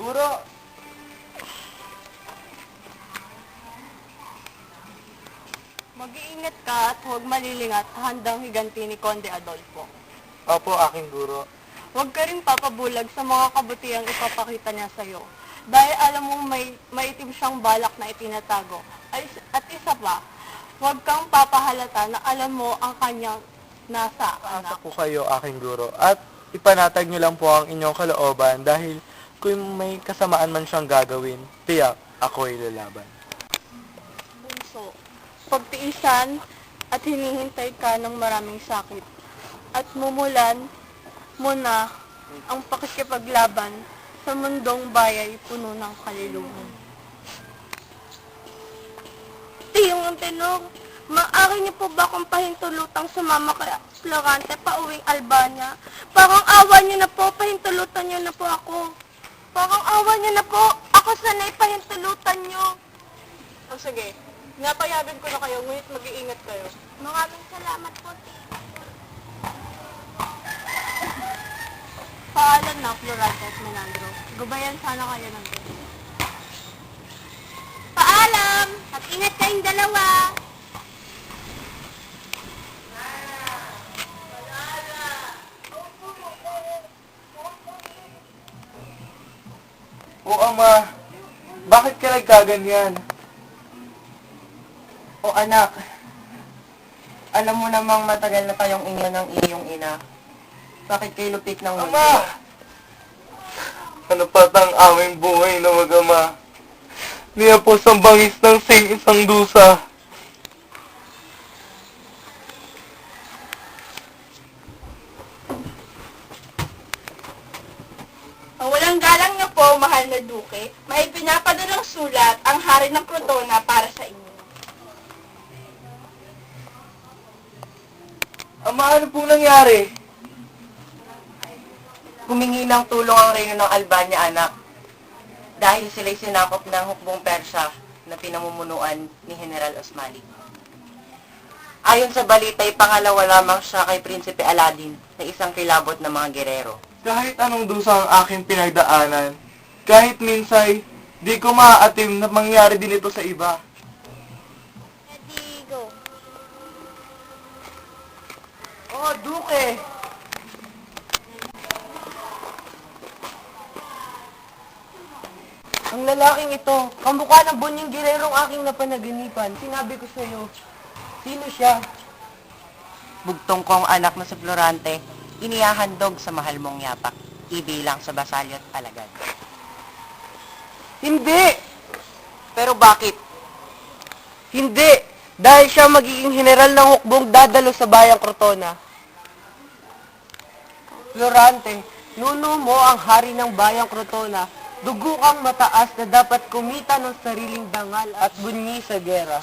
Guro! Mag-iingat ka at huwag malilingat handang higanti ni Conde Adolfo. Opo, aking guro. Huwag ka rin papabulag sa mga kabutiang ipapakita niya sa'yo. Dahil alam mong may maitim siyang balak na itinatago. Ay, at isa pa, huwag kang papahalata na alam mo ang kanyang nasa anak. Asa po kayo, aking guro. At ipanatag niyo lang po ang inyong kalooban dahil kung may kasamaan man siyang gagawin, tiyak ako ay lalaban. Bunso, pagtiisan at hinihintay ka ng maraming sakit. At mumulan mo na ang pakikipaglaban sa mundong bayay puno ng kaluluhan. Tiyong ang tinong, maaari niyo po ba akong pahintulutang sumama kay Florante pa uwing Albania? Parang awa niyo na po, pahintulutan niyo na po ako. Parang awa niyo na po, ako sanay pahintulutan niyo. O sige, napayagan ko na kayo, ngunit mag-iingat kayo. Maraming salamat po, Tiyo. Paalam na, Florante at Menandro. Gubayan sana kayo ng. Paalam! At ingat kayong dalawa! O ama, bakit ka nagkaganyan? O anak, alam mo namang matagal na tayong ina ng iyong ina. Bakit kayo lupit ng mundo? Ama! Ano pat ang aming buhay na mag-ama? Niya po sa bangis ng sing isang dusa. Ang walang galang na po, mahal na duke, may pinapadalang sulat ang hari ng Crotona para sa inyo. Ama, ano pong nangyari? Humingi ng tulong ang reyno ng Albania, anak. Dahil sila'y sinakop ng hukbong Persya na pinamumunuan ni General Osmani. Ayon sa balita'y pangalawa lamang siya kay Prinsipe Aladdin na isang kilabot ng mga gerero. Kahit anong dusa ang aking pinagdaanan, kahit minsay, di ko maaatim na mangyari din ito sa iba. Ready, go. Oh, Duke! Ang lalaking ito, kamukha ng bunying girerong aking napanaginipan. Sinabi ko sa iyo, sino siya? Bugtong ko ang anak na si Florante, inihahandog sa mahal mong yapak, ibilang sa basalyo at alagad. Hindi! Pero bakit? Hindi! Dahil siya magiging general ng hukbong dadalo sa bayang Crotona. Florante, nuno mo ang hari ng bayang Crotona, dugo kang mataas na dapat kumita ng sariling dangal at bunyi sa gera.